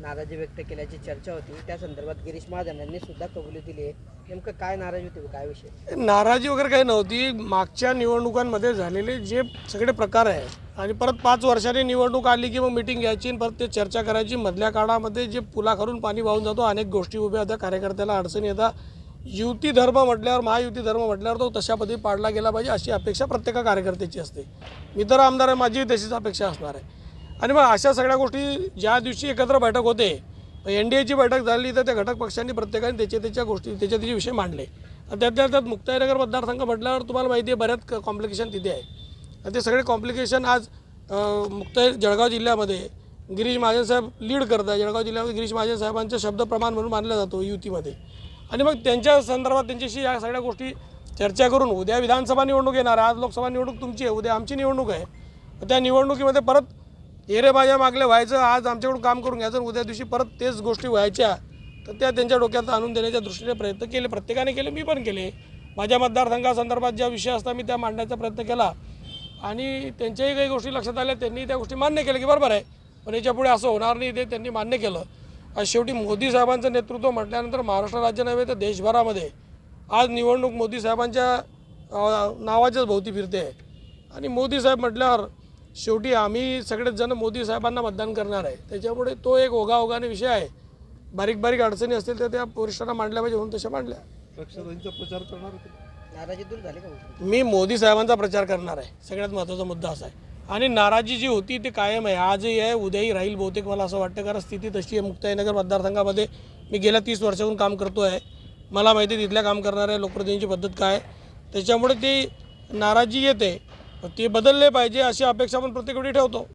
नाराजी व्यक्त केल्याची चर्चा होती. त्या संदर्भात गिरीश महाजन यांनी सुद्धा कबुली दिली आहे. नेमकं काय नाराजी होती काय विषय? नाराजी वगैरे काही नव्हती. मागच्या निवडणुकांमध्ये झालेले जे सगळे प्रकार आहे आणि परत पाच वर्षांनी निवडणूक आली की मग मिटिंग घ्यायची आणि परत ते चर्चा करायची मधल्या काळामध्ये जे पुलाखालून पाणी वाहून जातो अनेक गोष्टी उभ्या होत्या. कार्यकर्त्याला अडचणी येतात युती धर्म म्हटल्यावर महायुती धर्म म्हटल्यावर तो तशा पद्धती पाडला गेला पाहिजे अशी अपेक्षा प्रत्येका कार्यकर्त्याची असते. मी तर आमदार आहे माझी तशीच अपेक्षा असणार आहे. आणि मग अशा सगळ्या गोष्टी ज्या दिवशी एकत्र बैठक होते एन डी एची बैठक झाली तर त्या घटक पक्षांनी प्रत्येकाने त्याच्या त्याच्या गोष्टी त्याच्या त्याचे विषय मांडले. आणि त्यातल्या त्यात मुक्ताईनगर मतदारसंघ म्हटल्यावर तुम्हाला माहिती आहे बऱ्याच कॉम्प्लिकेशन तिथे आहे. आणि ते सगळे कॉम्प्लिकेशन आज मुक्ताई जळगाव जिल्ह्यामध्ये गिरीश महाजन साहेब लीड करत आहे जळगाव जिल्ह्यामध्ये गिरीश महाजन साहेबांचं शब्द प्रमाण म्हणून मानला जातो युतीमध्ये. आणि मग त्यांच्या संदर्भात त्यांच्याशी या सगळ्या गोष्टी चर्चा करून उद्या विधानसभा निवडणूक येणार आहे. आज लोकसभा निवडणूक तुमची आहे. उद्या आमची निवडणूक आहे. त्या निवडणुकीमध्ये परत एरे माझ्या मागले व्हायचं आज आमच्याकडून काम करून घ्यायचं उद्या दिवशी परत तेच गोष्टी व्हायच्या तर त्या त्यांच्या डोक्यात आणून देण्याच्या दृष्टीने प्रयत्न केले. प्रत्येकाने केले मी पण केले. माझ्या मतदारसंघासंदर्भात ज्या विषय असता मी त्या मांडण्याचा प्रयत्न केला आणि त्यांच्याही काही गोष्टी लक्षात आल्या त्यांनी त्या गोष्टी मान्य केल्या की बरोबर आहे पण याच्यापुढे असं होणार नाही ते त्यांनी मान्य केलं. आज शेवटी मोदी साहेबांचं नेतृत्व म्हटल्यानंतर महाराष्ट्र राज्य नव्हे तर देशभरामध्ये आज निवडणूक मोदी साहेबांच्या नावाच्याच भोवती फिरते. आहे आणि मोदी साहेब म्हटल्यावर शेवटी आम्ही सगळेच जण मोदी साहेबांना मतदान करणार आहे. त्याच्यामुळे तो एक ओघाओघाने विषय आहे. बारीक बारीक अडचणी असतील तर त्या वरिष्ठांना मांडल्या पाहिजे म्हणून तशा मांडल्या. पक्षांचा प्रचार करणार उलटी? मी मोदी साहेबांचा प्रचार करणार आहे. सगळ्यात महत्त्वाचा मुद्दा असा आहे. आणि नाराजी जी होती ती कायम आहे. आजही आहे उद्याही राहील बहुतेक मला असं वाटतं. कारण स्थिती तशी आहे. मुक्ताईनगर मतदारसंघामध्ये मी गेल्या तीस वर्षातून काम करतो आहे मला माहिती आहे तिथल्या काम करणाऱ्या लोकप्रतिनिधींची पद्धत काय. त्याच्यामुळे ती नाराजी येते. ते बदलले पाहिजे अशी अपेक्षा आपण प्रत्येक वेळी ठेवतो.